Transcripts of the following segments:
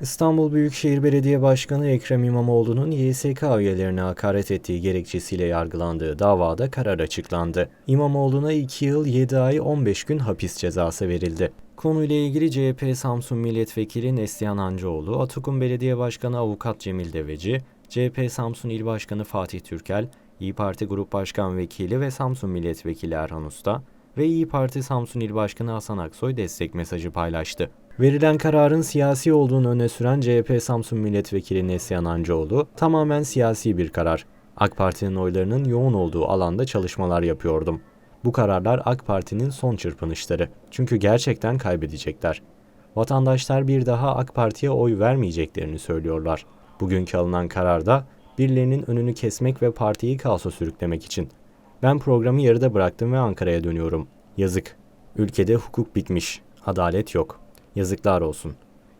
İstanbul Büyükşehir Belediye Başkanı Ekrem İmamoğlu'nun YSK üyelerine hakaret ettiği gerekçesiyle yargılandığı davada karar açıklandı. İmamoğlu'na 2 yıl 7 ay 15 gün hapis cezası verildi. Konuyla ilgili CHP Samsun Milletvekili Neslihan Hancıoğlu, Atakum Belediye Başkanı Avukat Cemil Deveci, CHP Samsun İl Başkanı Fatih Türkel, İyi Parti Grup Başkan Vekili ve Samsun Milletvekili Erhan Usta ve İyi Parti Samsun İl Başkanı Hasan Aksoy destek mesajı paylaştı. Verilen kararın siyasi olduğunu öne süren CHP Samsun Milletvekili Neslihan Hancıoğlu, tamamen siyasi bir karar. AK Parti'nin oylarının yoğun olduğu alanda çalışmalar yapıyordum. Bu kararlar AK Parti'nin son çırpınışları. Çünkü gerçekten kaybedecekler. Vatandaşlar bir daha AK Parti'ye oy vermeyeceklerini söylüyorlar. Bugünkü alınan kararda birilerinin önünü kesmek ve partiyi kaosa sürüklemek için. Ben programı yarıda bıraktım ve Ankara'ya dönüyorum. Yazık. Ülkede hukuk bitmiş. Adalet yok. Yazıklar olsun.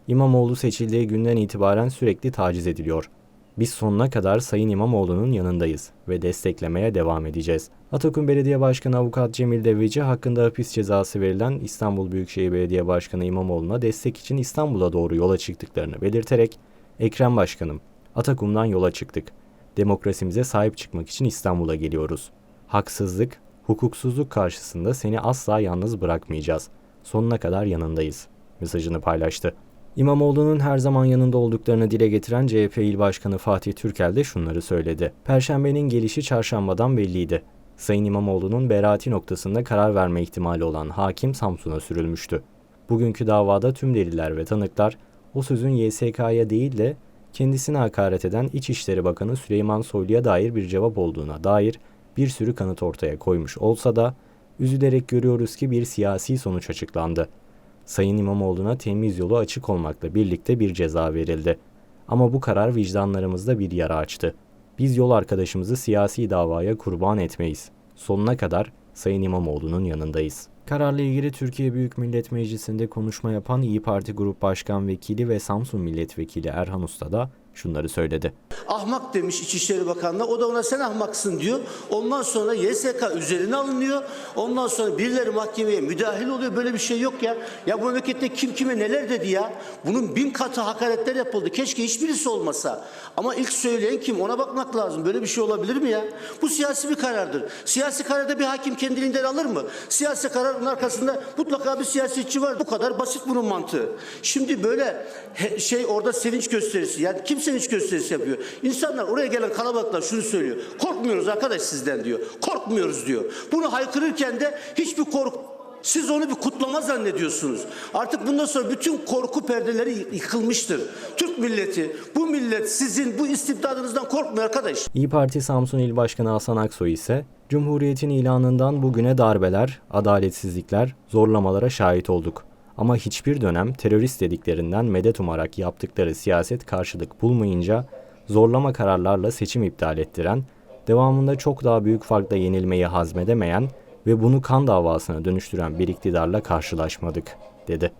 İmamoğlu seçildiği günden itibaren sürekli taciz ediliyor. Biz sonuna kadar Sayın İmamoğlu'nun yanındayız ve desteklemeye devam edeceğiz. Atakum Belediye Başkanı Avukat Cemil Deveci hakkında hapis cezası verilen İstanbul Büyükşehir Belediye Başkanı İmamoğlu'na destek için İstanbul'a doğru yola çıktıklarını belirterek Ekrem Başkanım, Atakum'dan yola çıktık. Demokrasimize sahip çıkmak için İstanbul'a geliyoruz. Haksızlık, hukuksuzluk karşısında seni asla yalnız bırakmayacağız. Sonuna kadar yanındayız mesajını paylaştı. İmamoğlu'nun her zaman yanında olduklarını dile getiren CHP İl Başkanı Fatih Türkel de şunları söyledi. Perşembenin gelişi çarşambadan belliydi. Sayın İmamoğlu'nun beraati noktasında karar verme ihtimali olan hakim Samsun'a sürülmüştü. Bugünkü davada tüm deliller ve tanıklar o sözün YSK'ya değil de kendisine hakaret eden İçişleri Bakanı Süleyman Soylu'ya dair bir cevap olduğuna dair bir sürü kanıt ortaya koymuş olsa da üzülerek görüyoruz ki bir siyasi sonuç açıklandı. Sayın İmamoğlu'na temiz yolu açık olmakla birlikte bir ceza verildi. Ama bu karar vicdanlarımızda bir yara açtı. Biz yol arkadaşımızı siyasi davaya kurban etmeyiz. Sonuna kadar Sayın İmamoğlu'nun yanındayız. Kararla ilgili Türkiye Büyük Millet Meclisi'nde konuşma yapan İyi Parti Grup Başkan Vekili ve Samsun Milletvekili Erhan Usta da şunları söyledi. Ahmak demiş İçişleri Bakanlığı. O da ona sen ahmaksın diyor. Ondan sonra YSK üzerine alınıyor. Ondan sonra birileri mahkemeye müdahil oluyor. Böyle bir şey yok ya. Ya bu memlekette kim kime neler dedi ya. Bunun bin katı hakaretler yapıldı. Keşke hiçbirisi olmasa. Ama ilk söyleyen kim? Ona bakmak lazım. Böyle bir şey olabilir mi ya? Bu siyasi bir karardır. Siyasi kararda bir hakim kendiliğinden alır mı? Siyasi kararın arkasında mutlaka bir siyasetçi var. Bu kadar basit bunun mantığı. Şimdi böyle şey orada sevinç gösterisi. Yani kim sevinç gösterisi yapıyor? İnsanlar oraya gelen kalabalıklar şunu söylüyor. Korkmuyoruz arkadaş sizden diyor. Korkmuyoruz diyor. Bunu haykırırken de hiçbir korku siz onu bir kutlama zannediyorsunuz. Artık bundan sonra bütün korku perdeleri yıkılmıştır. Türk milleti, bu millet sizin bu istibdadınızdan korkmuyor arkadaş. İyi Parti Samsun İl Başkanı Hasan Aksoy ise Cumhuriyet'in ilanından bugüne darbeler, adaletsizlikler, zorlamalara şahit olduk. Ama hiçbir dönem terörist dediklerinden medet umarak yaptıkları siyaset karşılık bulmayınca zorlama kararlarla seçim iptal ettiren, devamında çok daha büyük farkla yenilmeyi hazmedemeyen ve bunu kan davasına dönüştüren bir iktidarla karşılaşmadık, dedi.